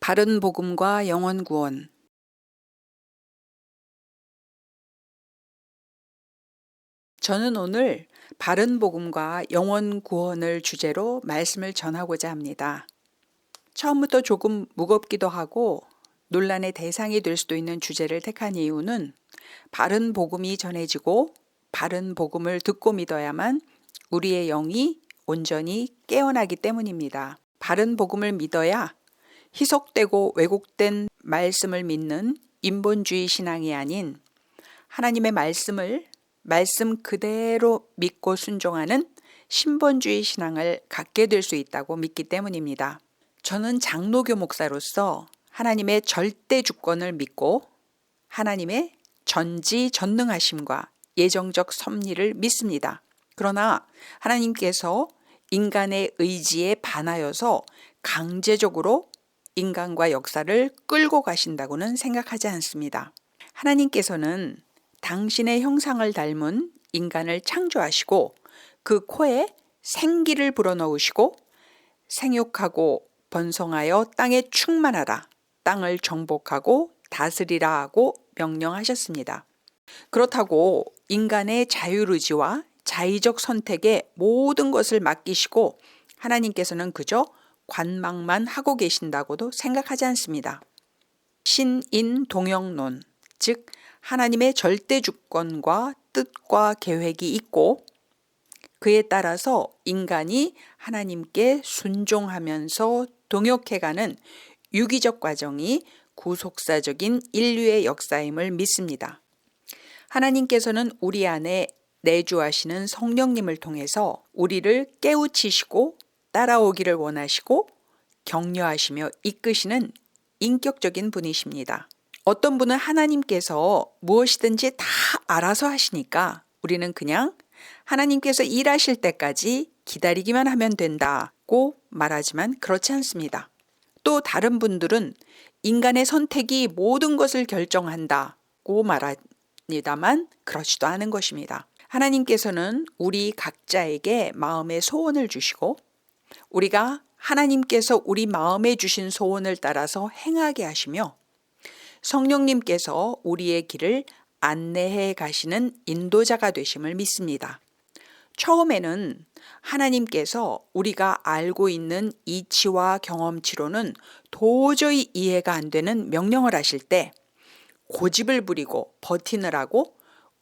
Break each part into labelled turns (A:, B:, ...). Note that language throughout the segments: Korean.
A: 바른 복음과 영원 구원 저는 오늘 바른 복음과 영원 구원을 주제로 말씀을 전하고자 합니다. 처음부터 조금 무겁기도 하고 논란의 대상이 될 수도 있는 주제를 택한 이유는 바른 복음이 전해지고 바른 복음을 듣고 믿어야만 우리의 영이 온전히 깨어나기 때문입니다. 바른 복음을 믿어야 희석되고 왜곡된 말씀을 믿는 인본주의 신앙이 아닌 하나님의 말씀을 말씀 그대로 믿고 순종하는 신본주의 신앙을 갖게 될 수 있다고 믿기 때문입니다. 저는 장로교 목사로서 하나님의 절대 주권을 믿고 하나님의 전지 전능하심과 예정적 섭리를 믿습니다. 그러나 하나님께서 인간의 의지에 반하여서 강제적으로 인간과 역사를 끌고 가신다고는 생각하지 않습니다. 하나님께서는 당신의 형상을 닮은 인간을 창조하시고 그 코에 생기를 불어넣으시고 생육하고 번성하여 땅에 충만하라 땅을 정복하고 다스리라 하고 명령하셨습니다. 그렇다고 인간의 자율의지와 자의적 선택에 모든 것을 맡기시고 하나님께서는 그저 관망만 하고 계신다고도 생각하지 않습니다. 신인 동영론, 즉 하나님의 절대 주권과 뜻과 계획이 있고 그에 따라서 인간이 하나님께 순종하면서 동역해가는 유기적 과정이 구속사적인 인류의 역사임을 믿습니다. 하나님께서는 우리 안에 내주하시는 성령님을 통해서 우리를 깨우치시고 따라오기를 원하시고 격려하시며 이끄시는 인격적인 분이십니다. 어떤 분은 하나님께서 무엇이든지 다 알아서 하시니까 우리는 그냥 하나님께서 일하실 때까지 기다리기만 하면 된다고 말하지만 그렇지 않습니다. 또 다른 분들은 인간의 선택이 모든 것을 결정한다고 말합니다만 그렇지도 않은 것입니다. 하나님께서는 우리 각자에게 마음의 소원을 주시고 우리가 하나님께서 우리 마음에 주신 소원을 따라서 행하게 하시며 성령님께서 우리의 길을 안내해 가시는 인도자가 되심을 믿습니다. 처음에는 하나님께서 우리가 알고 있는 이치와 경험치로는 도저히 이해가 안 되는 명령을 하실 때 고집을 부리고 버티느라고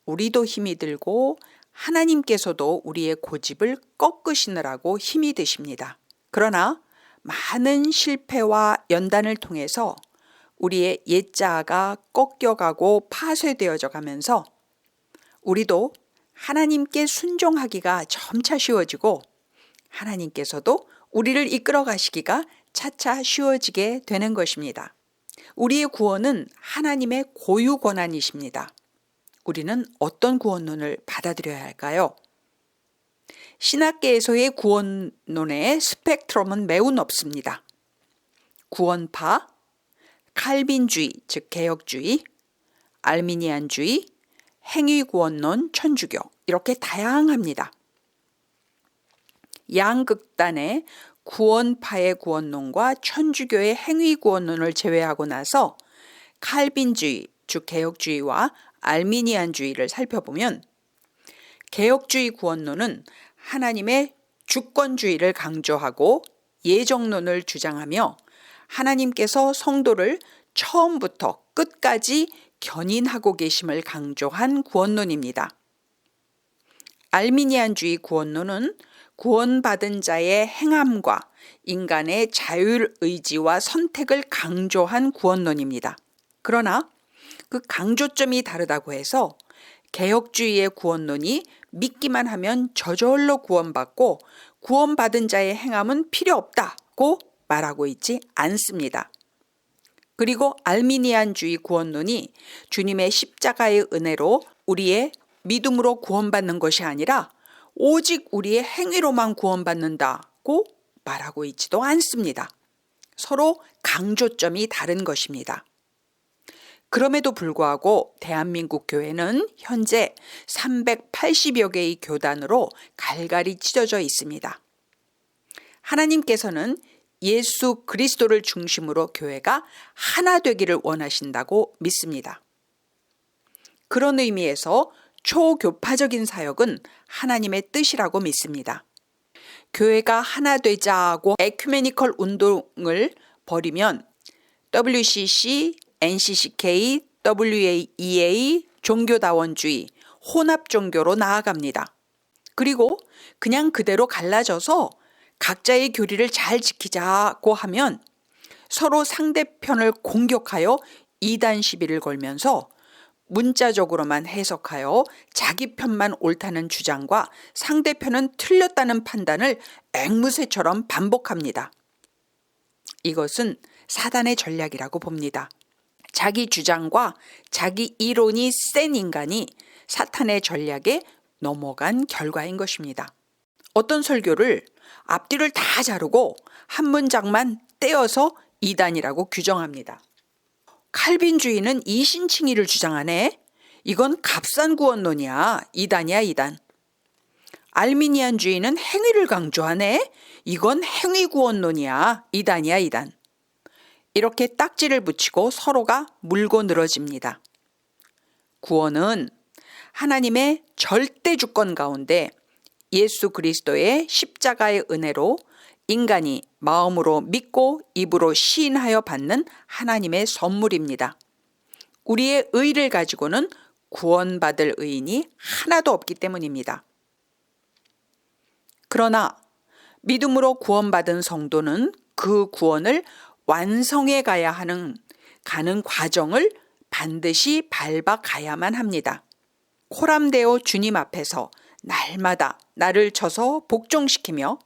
A: 우리도 힘이 들고 하나님께서도 우리의 고집을 꺾으시느라고 힘이 드십니다. 그러나 많은 실패와 연단을 통해서 우리의 옛자가 꺾여가고 파쇄되어져 가면서 우리도 하나님께 순종하기가 점차 쉬워지고 하나님께서도 우리를 이끌어 가시기가 차차 쉬워지게 되는 것입니다. 우리의 구원은 하나님의 고유 권한이십니다. 우리는 어떤 구원론을 받아들여야 할까요? 신학계에서의 구원론의 스펙트럼은 매우 넓습니다. 구원파, 칼빈주의, 즉 개혁주의, 알미니안주의, 행위구원론, 천주교 이렇게 다양합니다. 양극단의 구원파의 구원론과 천주교의 행위구원론을 제외하고 나서 칼빈주의, 즉 개혁주의와 알미니안주의를 살펴보면 개혁주의 구원론은 하나님의 주권주의를 강조하고 예정론을 주장하며 하나님께서 성도를 처음부터 끝까지 견인하고 계심을 강조한 구원론입니다. 알미니안주의 구원론은 구원받은 자의 행함과 인간의 자율 의지와 선택을 강조한 구원론입니다. 그러나 그 강조점이 다르다고 해서 개혁주의의 구원론이 믿기만 하면 저절로 구원받고 구원받은 자의 행함은 필요 없다고 말하고 있지 않습니다. 그리고 알미니안주의 구원론이 주님의 십자가의 은혜로 우리의 믿음으로 구원받는 것이 아니라 오직 우리의 행위로만 구원받는다고 말하고 있지도 않습니다. 서로 강조점이 다른 것입니다. 그럼에도 불구하고 대한민국 교회는 현재 380여 개의 교단으로 갈갈이 찢어져 있습니다. 하나님께서는 예수 그리스도를 중심으로 교회가 하나 되기를 원하신다고 믿습니다. 그런 의미에서 초교파적인 사역은 하나님의 뜻이라고 믿습니다. 교회가 하나 되자고 에큐메니컬 운동을 벌이면 WCC, NCCK, WEA, 종교다원주의, 혼합 종교로 나아갑니다. 그리고 그냥 그대로 갈라져서 각자의 교리를 잘 지키자고 하면 서로 상대편을 공격하여 이단 시비를 걸면서 문자적으로만 해석하여 자기 편만 옳다는 주장과 상대편은 틀렸다는 판단을 앵무새처럼 반복합니다. 이것은 사단의 전략이라고 봅니다. 자기 주장과 자기 이론이 센 인간이 사탄의 전략에 넘어간 결과인 것입니다. 어떤 설교를 앞뒤를 다 자르고 한 문장만 떼어서 이단이라고 규정합니다. 칼빈주의는 이신칭의를 주장하네. 이건 값싼 구원론이야. 이단이야, 이단. 알미니안주의는 행위를 강조하네. 이건 행위 구원론이야. 이단이야, 이단. 이렇게 딱지를 붙이고 서로가 물고 늘어집니다. 구원은 하나님의 절대 주권 가운데 예수 그리스도의 십자가의 은혜로 인간이 마음으로 믿고 입으로 시인하여 받는 하나님의 선물입니다. 우리의 의를 가지고는 구원받을 의인이 하나도 없기 때문입니다. 그러나 믿음으로 구원받은 성도는 그 구원을 완성해 가야 하는 가는 과정을 반드시 밟아 가야만 합니다. 코람데오 주님 앞에서 날마다 나를 쳐서 복종시키며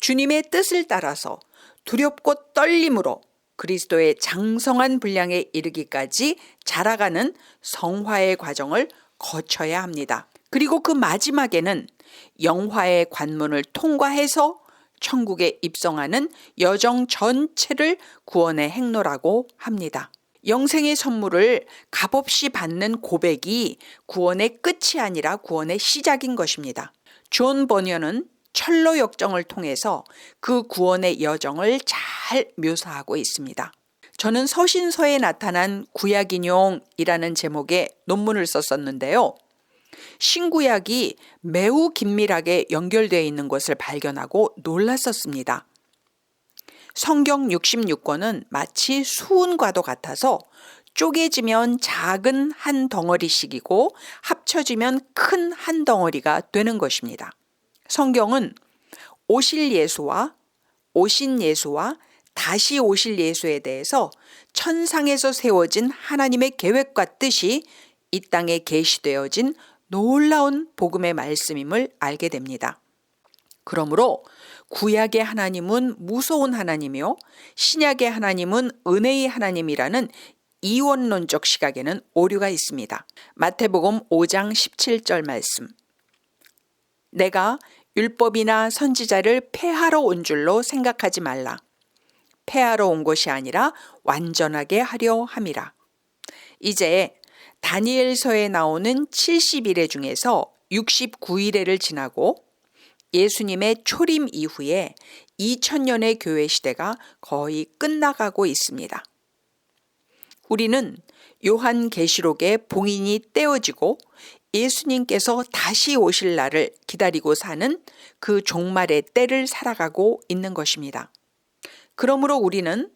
A: 주님의 뜻을 따라서 두렵고 떨림으로 그리스도의 장성한 분량에 이르기까지 자라가는 성화의 과정을 거쳐야 합니다. 그리고 그 마지막에는 영화의 관문을 통과해서 천국에 입성하는 여정 전체를 구원의 행로라고 합니다. 영생의 선물을 값없이 받는 고백이 구원의 끝이 아니라 구원의 시작인 것입니다. 존 버녀는 철로 역정을 통해서 그 구원의 여정을 잘 묘사하고 있습니다. 저는 서신서에 나타난 구약인용이라는 제목의 논문을 썼었는데요. 신구약이 매우 긴밀하게 연결되어 있는 것을 발견하고 놀랐었습니다. 성경 66권은 마치 수은과도 같아서 쪼개지면 작은 한 덩어리씩이고 합쳐지면 큰 한 덩어리가 되는 것입니다. 성경은 오실 예수와 오신 예수와 다시 오실 예수에 대해서 천상에서 세워진 하나님의 계획과 뜻이 이 땅에 계시되어진 놀라운 복음의 말씀임을 알게 됩니다. 그러므로 구약의 하나님은 무서운 하나님이요 신약의 하나님은 은혜의 하나님이라는 이원론적 시각에는 오류가 있습니다. 마태복음 5장 17절 말씀. 내가 율법이나 선지자를 폐하러 온 줄로 생각하지 말라. 폐하러 온 것이 아니라 완전하게 하려 함이라. 이제 다니엘서에 나오는 70일의 중에서 69일회를 지나고 예수님의 초림 이후에 2000년의 교회 시대가 거의 끝나가고 있습니다. 우리는 요한 계시록의 봉인이 떼어지고 예수님께서 다시 오실 날을 기다리고 사는 그 종말의 때를 살아가고 있는 것입니다. 그러므로 우리는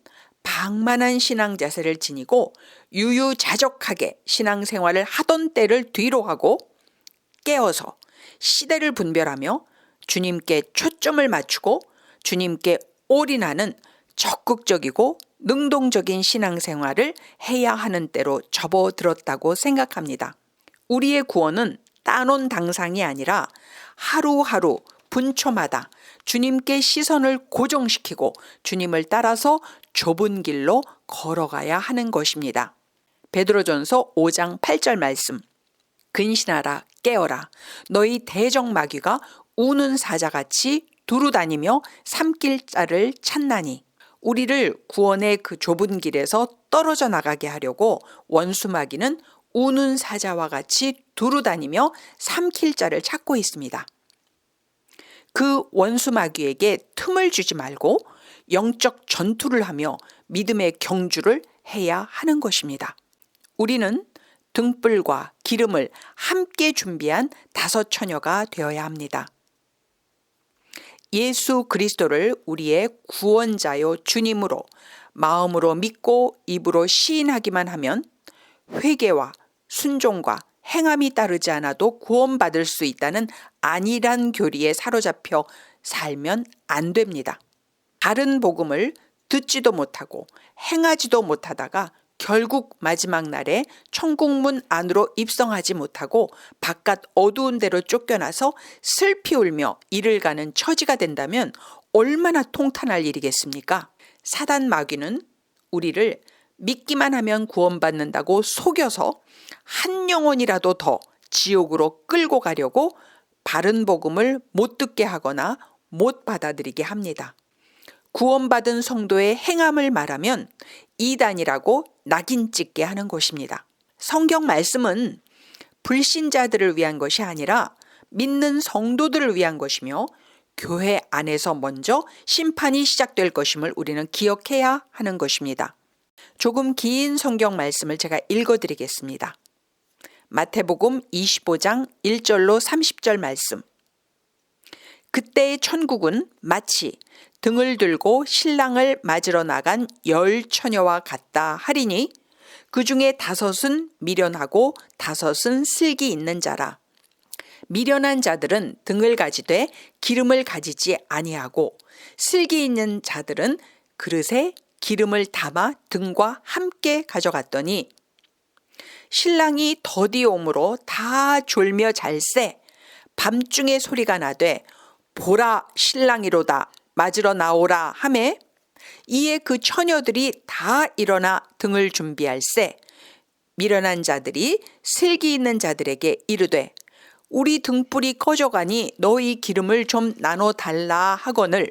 A: 방만한 신앙 자세를 지니고 유유자적하게 신앙생활을 하던 때를 뒤로 하고 깨어서 시대를 분별하며 주님께 초점을 맞추고 주님께 올인하는 적극적이고 능동적인 신앙생활을 해야 하는 때로 접어들었다고 생각합니다. 우리의 구원은 따놓은 당상이 아니라 하루하루 분초마다 주님께 시선을 고정시키고 주님을 따라서 좁은 길로 걸어가야 하는 것입니다. 베드로전서 5장 8절 말씀. 근신하라 깨어라 너희 대적 마귀가 우는 사자같이 두루 다니며 삼킬 자를 찾나니 우리를 구원의 그 좁은 길에서 떨어져 나가게 하려고 원수 마귀는 우는 사자와 같이 두루 다니며 삼킬 자를 찾고 있습니다. 그 원수 마귀에게 틈을 주지 말고 영적 전투를 하며 믿음의 경주를 해야 하는 것입니다. 우리는 등불과 기름을 함께 준비한 다섯 처녀가 되어야 합니다. 예수 그리스도를 우리의 구원자요 주님으로 마음으로 믿고 입으로 시인하기만 하면 회개와 순종과 행함이 따르지 않아도 구원받을 수 있다는 안일한 교리에 사로잡혀 살면 안 됩니다. 다른 복음을 듣지도 못하고 행하지도 못하다가 결국 마지막 날에 천국문 안으로 입성하지 못하고 바깥 어두운 데로 쫓겨나서 슬피 울며 이를 가는 처지가 된다면 얼마나 통탄할 일이겠습니까? 사단 마귀는 우리를 믿기만 하면 구원받는다고 속여서 한 영혼이라도 더 지옥으로 끌고 가려고 바른 복음을 못 듣게 하거나 못 받아들이게 합니다. 구원받은 성도의 행함을 말하면 이단이라고 낙인 찍게 하는 것입니다. 성경 말씀은 불신자들을 위한 것이 아니라 믿는 성도들을 위한 것이며 교회 안에서 먼저 심판이 시작될 것임을 우리는 기억해야 하는 것입니다. 조금 긴 성경 말씀을 제가 읽어 드리겠습니다. 마태복음 25장 1절로 30절 말씀. 그때의 천국은 마치 등을 들고 신랑을 맞으러 나간 열 처녀와 같다 하리니 그 중에 다섯은 미련하고 다섯은 슬기 있는 자라. 미련한 자들은 등을 가지되 기름을 가지지 아니하고 슬기 있는 자들은 그릇에 기름을 담아 등과 함께 가져갔더니 신랑이 더디옴으로 다 졸며 잘새 밤중에 소리가 나되 보라 신랑이로다 맞으러 나오라 하매 이에 그 처녀들이 다 일어나 등을 준비할세 미련한 자들이 슬기 있는 자들에게 이르되 우리 등불이 꺼져가니 너희 기름을 좀 나눠 달라 하거늘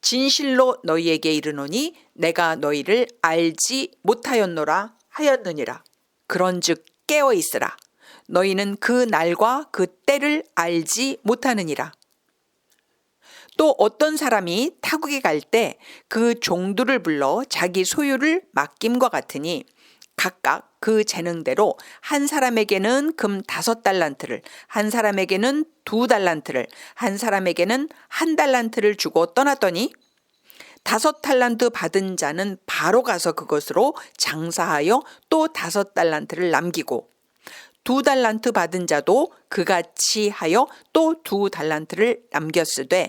A: 진실로 너희에게 이르노니 내가 너희를 알지 못하였노라 하였느니라. 그런즉 깨어 있으라. 너희는 그 날과 그 때를 알지 못하느니라. 또 어떤 사람이 타국에 갈 때 그 종들을 불러 자기 소유를 맡김과 같으니 각각 그 재능대로 한 사람에게는 금 다섯 달란트를, 한 사람에게는 두 달란트를, 한 사람에게는 한 달란트를 주고 떠났더니 다섯 달란트 받은 자는 바로 가서 그것으로 장사하여 또 다섯 달란트를 남기고 두 달란트 받은 자도 그같이 하여 또 두 달란트를 남겼으되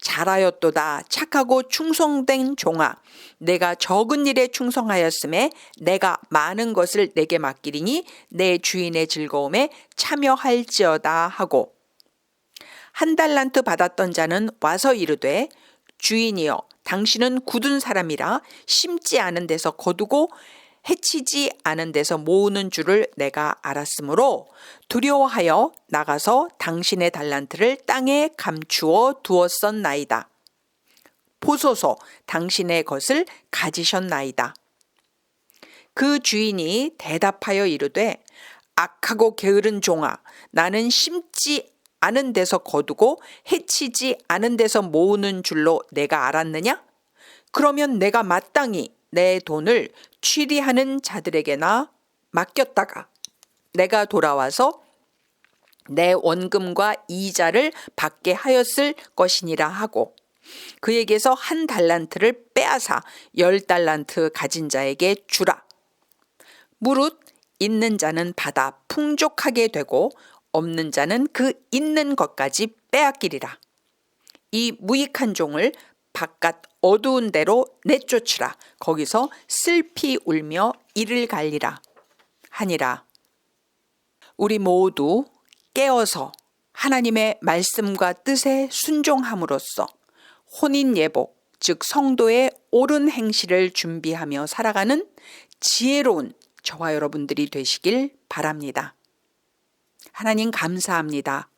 A: 잘하였도다. 착하고 충성된 종아 내가 적은 일에 충성하였음에 내가 많은 것을 내게 맡기리니 내 주인의 즐거움에 참여할지어다 하고. 한 달란트 받았던 자는 와서 이르되 주인이여 당신은 굳은 사람이라 심지 않은 데서 거두고 해치지 않은 데서 모으는 줄을 내가 알았으므로 두려워하여 나가서 당신의 달란트를 땅에 감추어 두었었나이다. 보소서 당신의 것을 가지셨나이다. 그 주인이 대답하여 이르되 악하고 게으른 종아 나는 심지 않은 데서 거두고 해치지 않은 데서 모으는 줄로 내가 알았느냐? 그러면 내가 마땅히 내 돈을 취리하는 자들에게나 맡겼다가 내가 돌아와서 내 원금과 이자를 받게 하였을 것이니라 하고 그에게서 한 달란트를 빼앗아 열 달란트 가진 자에게 주라. 무릇 있는 자는 받아 풍족하게 되고 없는 자는 그 있는 것까지 빼앗기리라. 이 무익한 종을 바깥 어두운 데로 내쫓으라. 거기서 슬피 울며 이를 갈리라. 하니라. 우리 모두 깨어서 하나님의 말씀과 뜻에 순종함으로써 혼인 예복, 즉 성도의 옳은 행실을 준비하며 살아가는 지혜로운 저와 여러분들이 되시길 바랍니다. 하나님 감사합니다.